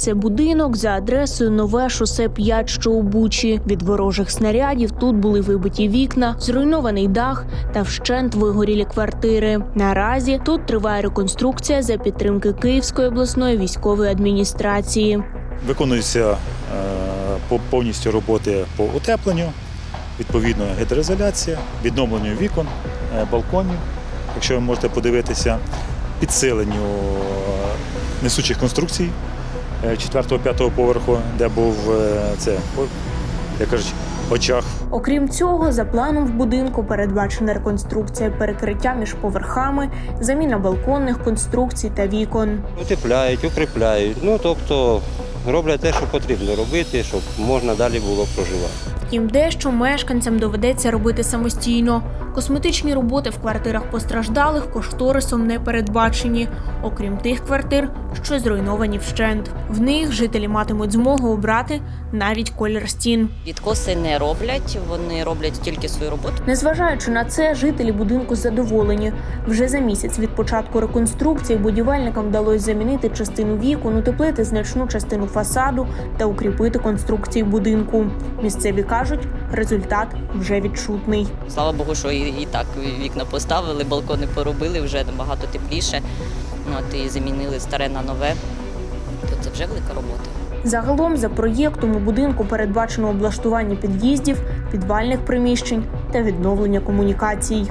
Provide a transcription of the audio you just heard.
Це будинок за адресою Нове шосе 5, що у Бучі. Від ворожих снарядів тут були вибиті вікна, зруйнований дах та вщент вигорілі квартири. Наразі тут триває реконструкція за підтримки Київської обласної військової адміністрації. Виконуються е, по- повністю роботи по утепленню, відповідно гідроізоляція, відновленню вікон, е, балконів, якщо ви можете подивитися, підсиленню е, несучих конструкцій 4-5 поверху, де був е, це, як кажуть, очах Окрім цього, за планом в будинку передбачена реконструкція перекриття між поверхами, заміна балконних конструкцій та вікон. Утепляють, укріпляють. Ну тобто роблять те, що потрібно робити, щоб можна далі було проживати. Втім, дещо мешканцям доведеться робити самостійно. Косметичні роботи в квартирах постраждалих кошторисом не передбачені, окрім тих квартир, що зруйновані вщент. В них жителі матимуть змогу обрати навіть колір стін. Відкоси не роблять, вони роблять тільки свою роботу. Незважаючи на це, жителі будинку задоволені. Вже за місяць від початку реконструкції будівельникам вдалося замінити частину вікон, утеплити значну частину фасаду та укріпити конструкції будинку. Місцеві кажуть, результат вже відчутний. Слава Богу, що і, і так вікна поставили, балкони поробили вже набагато тепліше. От і замінили старе на нове. То це вже велика робота. Загалом за проєктом у будинку передбачено облаштування під'їздів, підвальних приміщень та відновлення комунікацій.